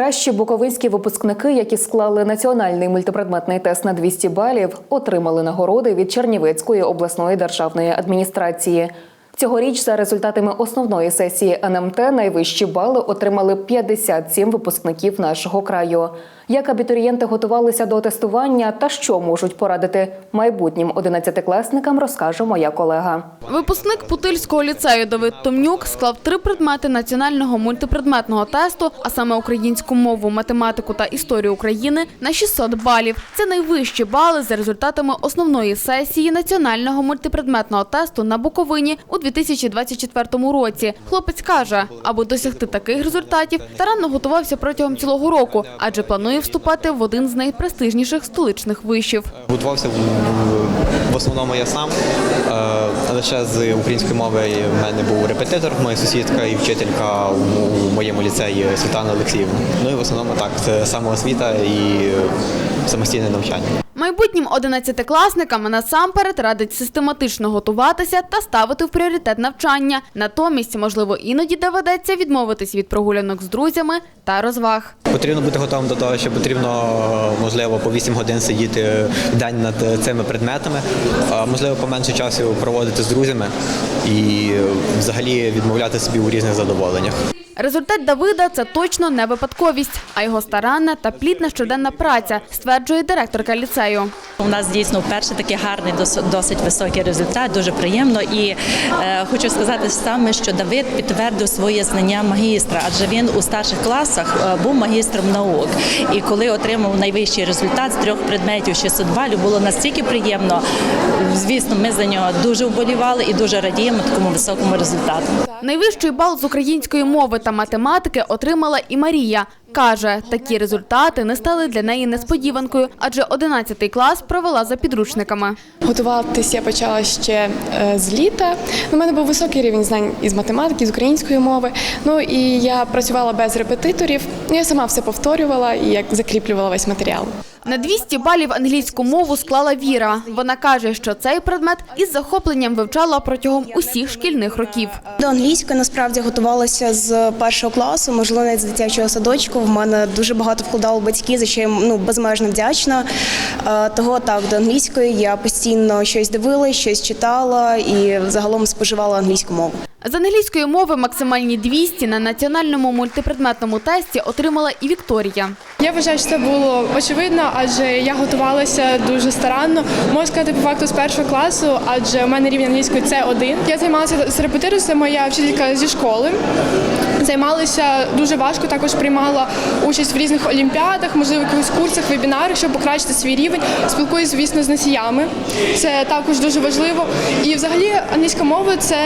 Найкращі буковинські випускники, які склали національний мультипредметний тест на 200 балів, отримали нагороди від Чернівецької обласної державної адміністрації. Цьогоріч за результатами основної сесії НМТ найвищі бали отримали 57 випускників нашого краю. Як абітурієнти готувалися до тестування та що можуть порадити майбутнім одинадцятикласникам, розкаже моя колега. Випускник Путильського ліцею Давид Томнюк склав три предмети національного мультипредметного тесту, а саме українську мову, математику та історію України на 600 балів. Це найвищі бали за результатами основної сесії національного мультипредметного тесту на Буковині у 2024 році. Хлопець каже, аби досягти таких результатів, старанно готувався протягом цілого року, адже планує вступати в один з найпрестижніших столичних вишів. Готувався в, основному я сам, е, ще з української мови в мене був репетитор, моя сусідка і вчителька у, моєму ліцеї Світлана Олексіївна. Ну і в основному так, це самоосвіта і самостійне навчання. Майбутнім одинадцятикласникам насамперед радить систематично готуватися та ставити в пріоритет навчання. Натомість, можливо, іноді доведеться відмовитись від прогулянок з друзями та розваг. Потрібно бути готовим до того, що потрібно, можливо, по 8 годин сидіти в день над цими предметами, можливо, поменше часу проводити з друзями і взагалі відмовляти собі у різних задоволеннях. Результат Давида це точно не випадковість, а його старанна та плідна щоденна праця, стверджує директорка ліцею. У нас дійсно вперше такий гарний, досить високий результат, дуже приємно. І е, хочу сказати саме, що Давид підтвердив своє знання магістра, адже він у старших класах е, був магістром наук. І коли отримав найвищий результат з трьох предметів 600 балів, було настільки приємно. Звісно, ми за нього дуже вболівали і дуже радіємо такому високому результату. Найвищий бал з української мови та математики отримала і Марія. Каже, такі результати не стали для неї несподіванкою, адже 11 клас провела за підручниками. Готуватися я почала ще е, з літа. У мене був високий рівень знань із математики, з української мови. Ну і я працювала без репетиторів. Я сама все повторювала і як закріплювала весь матеріал. На 200 балів англійську мову склала Віра. Вона каже, що цей предмет із захопленням вивчала протягом усіх шкільних років. До англійської насправді готувалася з першого класу, можливо, навіть з дитячого садочку. В мене дуже багато вкладали батьки, за що я ну, безмежно вдячна. Е, Того так, до англійської я постійно щось дивилась, щось читала і загалом споживала англійську мову. З англійської мови максимальні 200 на національному мультипредметному тесті отримала і Вікторія. Я вважаю, що це було очевидно, адже я готувалася дуже старанно. Можу сказати по факту з першого класу, адже у мене рівень англійської це один. Я займалася з репетитором, це моя вчителька зі школи. Займалася дуже важко, також приймала участь в різних олімпіадах, можливо, якихось курсах, вебінарах, щоб покращити свій рівень. Спілкуюся, звісно, з носіями. Це також дуже важливо. І взагалі англійська мова це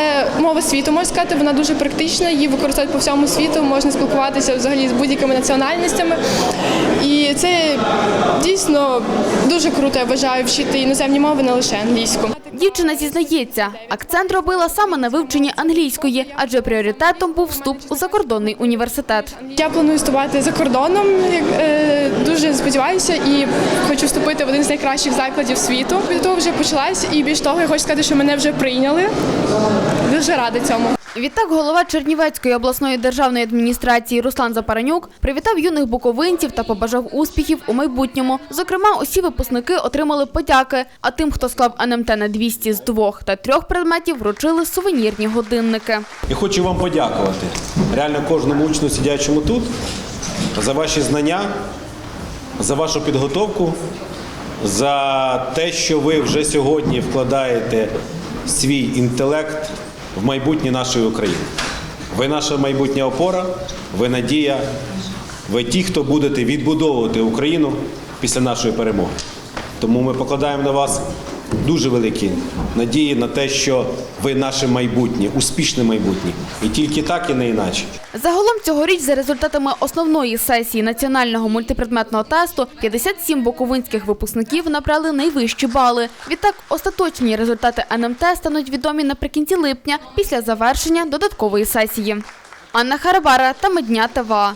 мова світу, можна сказати, вона дуже практична, її використовують по всьому світу, можна спілкуватися взагалі з будь-якими національностями. І це дійсно дуже круто, я вважаю, вчити іноземні мови, не лише англійську. Дівчина зізнається, акцент робила саме на вивченні англійської, адже пріоритетом був вступ у закордонний університет. Я планую вступати за кордоном. е, Дуже сподіваюся і хочу вступити в один з найкращих закладів світу. Від того вже почалась, і більш того, я хочу сказати, що мене вже прийняли. Дуже рада цьому. Відтак голова Чернівецької обласної державної адміністрації Руслан Запаранюк привітав юних буковинців та побажав успіхів у майбутньому. Зокрема, усі випускники отримали подяки, а тим, хто склав НМТ на 200 з двох та трьох предметів, вручили сувенірні годинники. І хочу вам подякувати реально кожному учню, сидячому тут, за ваші знання, за вашу підготовку, за те, що ви вже сьогодні вкладаєте свій інтелект в майбутнє нашої України. Ви наша майбутня опора, ви надія, ви ті, хто будете відбудовувати Україну після нашої перемоги. Тому ми покладаємо на вас дуже великі надії на те, що ви наше майбутнє, успішне майбутнє. І тільки так, і не іначе. Загалом цьогоріч за результатами основної сесії національного мультипредметного тесту 57 буковинських випускників набрали найвищі бали. Відтак остаточні результати НМТ стануть відомі наприкінці липня після завершення додаткової сесії. Анна Харабара та Медня ТВА.